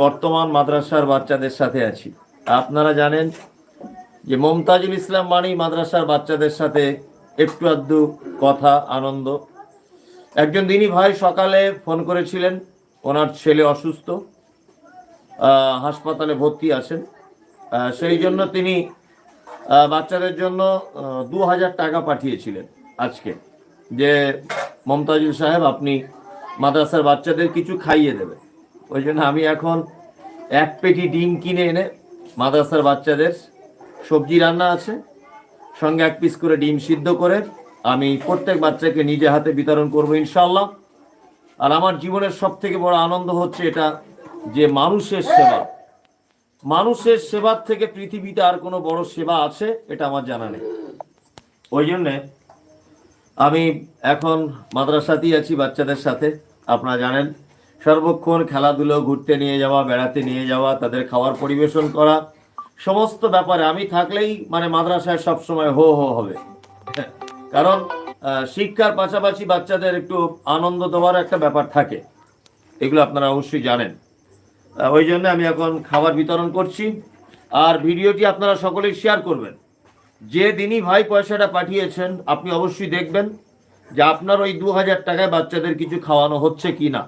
বর্তমান মাদ্রাসার বাচ্চাদের সাথে আছি। আপনারা জানেন যে মমতাজুল ইসলাম মানেই মাদ্রাসার বাচ্চাদের সাথে একটু আধটু কথা, আনন্দ। একজন দিনী ভাই সকালে ফোন করেছিলেন, ওনার ছেলে অসুস্থ হাসপাতালে ভর্তি আছেন। সেই জন্য তিনি বাচ্চাদের জন্য দু হাজার টাকা পাঠিয়েছিলেন আজকে। যে, মমতাজুল সাহেব, আপনি মাদ্রাসার বাচ্চাদের কিছু খাইয়ে দেবেন। ওই জন্য আমি এখন এক পেটি ডিম কিনে এনে মাদ্রাসার বাচ্চাদের সবজি রান্না আছে, সঙ্গে এক পিস করে ডিম সিদ্ধ করে আমি প্রত্যেক বাচ্চাকে নিজে হাতে বিতরণ করব ইনশাল্লাহ আর আমার জীবনের সব থেকে বড় আনন্দ হচ্ছে এটা যে মানুষের সেবা, মানুষের সেবার থেকে পৃথিবীতে আর কোনো বড় সেবা আছে এটা আমার জানা নেই। ওই জন্যে আমি এখন মাদ্রাসাতেই আছি বাচ্চাদের সাথে, আপনারা জানেন সর্বক্ষণ খেলাধুলো, ঘুরতে নিয়ে যাওয়া, বেড়াতে নিয়ে যাওয়া, তাদের খাবার পরিবেশন করা, সমস্ত ব্যাপারে আমি থাকলেই মানে মাদ্রাসায় সবসময় হো হো হবে। কারণ শিক্ষার পাশাপাশি বাচ্চাদের একটু আনন্দ দেওয়ার একটা ব্যাপার থাকে। এগুলো আপনারা অবশ্যই জানেন। ওই জন্য আমি এখন খাবার বিতরণ করছি। আর ভিডিওটি আপনারা সকলেই শেয়ার করবেন। যে দিনই ভাই পয়সাটা পাঠিয়েছেন, আপনি অবশ্যই দেখবেন যে আপনার ওই দু হাজার টাকায় বাচ্চাদের কিছু খাওয়ানো হচ্ছে কি না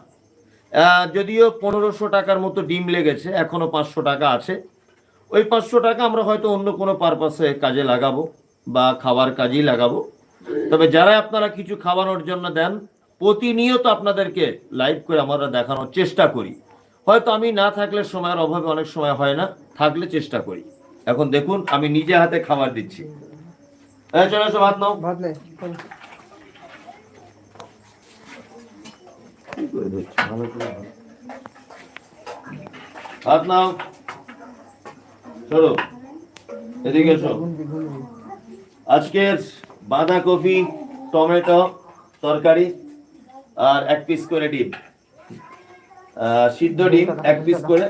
যদিও পনেরোশো টাকার মতো ডিম লেগেছে, এখনও পাঁচশো টাকা আছে। ওই পাঁচশো টাকা আমরা হয়তো অন্য কোনো পারপাসে কাজে লাগাবো বা খাবার কাজেই লাগাবো। তবে যারা আপনারা কিছু খাওয়ানোর জন্য দেন, প্রতিনিয়ত আপনাদেরকে লাইভ করে আমরা দেখানোর চেষ্টা করি। হয়তো আমি না থাকলে সময়ের অভাবে অনেক সময় হয় না, থাকলে চেষ্টা করি। এখন দেখুন, আমি নিজে হাতে খাবার দিচ্ছি। চলে এসো, ভাত নাও। ভাত নেই ভাত নাও। এদিকে আজকের বাঁধাকপি, টমেটো তরকারি আর এক পিস করে ডিম। সিদ্ধ ডিম এক পিস করে।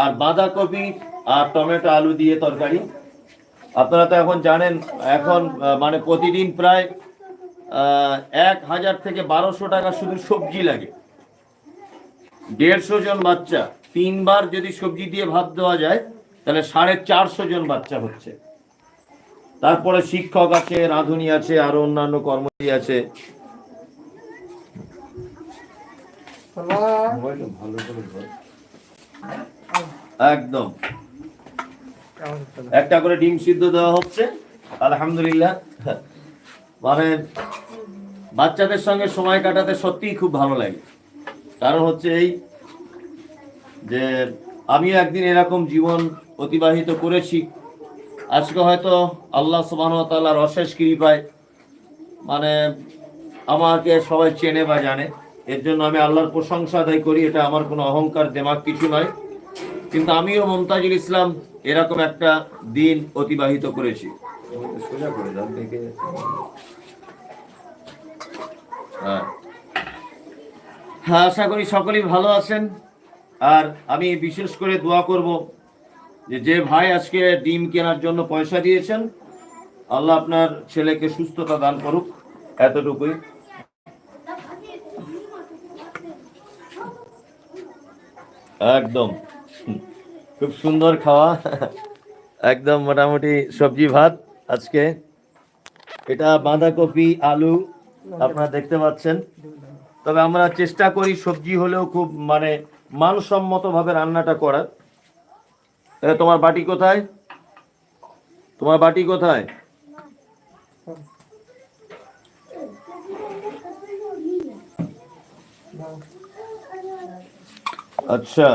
আর বাঁধাকপি আর টমেটো আলু দিয়ে তরকারি। আপনারা তো এখন জানেন, এখন মানে প্রতিদিন প্রায় এক হাজার থেকে বারোশো টাকা শুধু সবজি লাগে। দেড়শো জন বাচ্চা, তিনবার যদি সবজি দিয়ে ভাত দেওয়া যায়, তাহলে সাড়ে চারশো জন বাচ্চা হচ্ছে। তারপরে শিক্ষক আছে, রাঁধুনি আছে, আরও অন্যান্য কর্মচারী আছে। একদম। একটা করে ডিম সিদ্ধ দেওয়া হচ্ছে। আলহামদুলিল্লাহ। মানে বাচ্চাদের সঙ্গে সময় কাটাতে সত্যিই খুব ভালো লাগে। কারণ হচ্ছে এই যে আমিও একদিন এরকম জীবন অতিবাহিত করেছি। আজকে হয়তো আল্লাহ সুবাহ তাল্লাহর অশেষ কৃপায় মানে আমাকে সবাই চেনে বা জানে, এর জন্য আমি আল্লাহর প্রশংসা আদায় করি, এটা আমার কোনো অহংকার দেমাক কিছু নয়। কিন্তু আমিও মমতাজুল ইসলাম এরকম একটা দিন অতিবাহিত করেছি। সোজা করে হ্যাঁ। হ্যাঁ আশা করি সকলেই ভালো আছেন। আর আমি বিশেষ করে দোয়া করব যে যে ভাই আজকে ডিম কেনার জন্য পয়সা দিয়েছেন, আল্লাহ আপনার ছেলেকে সুস্থতা দান করুক এতটুকুই। একদম। খুব সুন্দর খাওয়া। একদম মোটামুটি সবজি ভাত আজকে। এটা বাঁধাকপি, আলু আপনারা দেখতে পাচ্ছেন। তবে আমরা চেষ্টা করি সবজি হলেও খুব মানে মানসম্মত ভাবে রান্নাটা করার। তোমার বাটি কোথায়? তোমার বাটি কোথায়? আচ্ছা।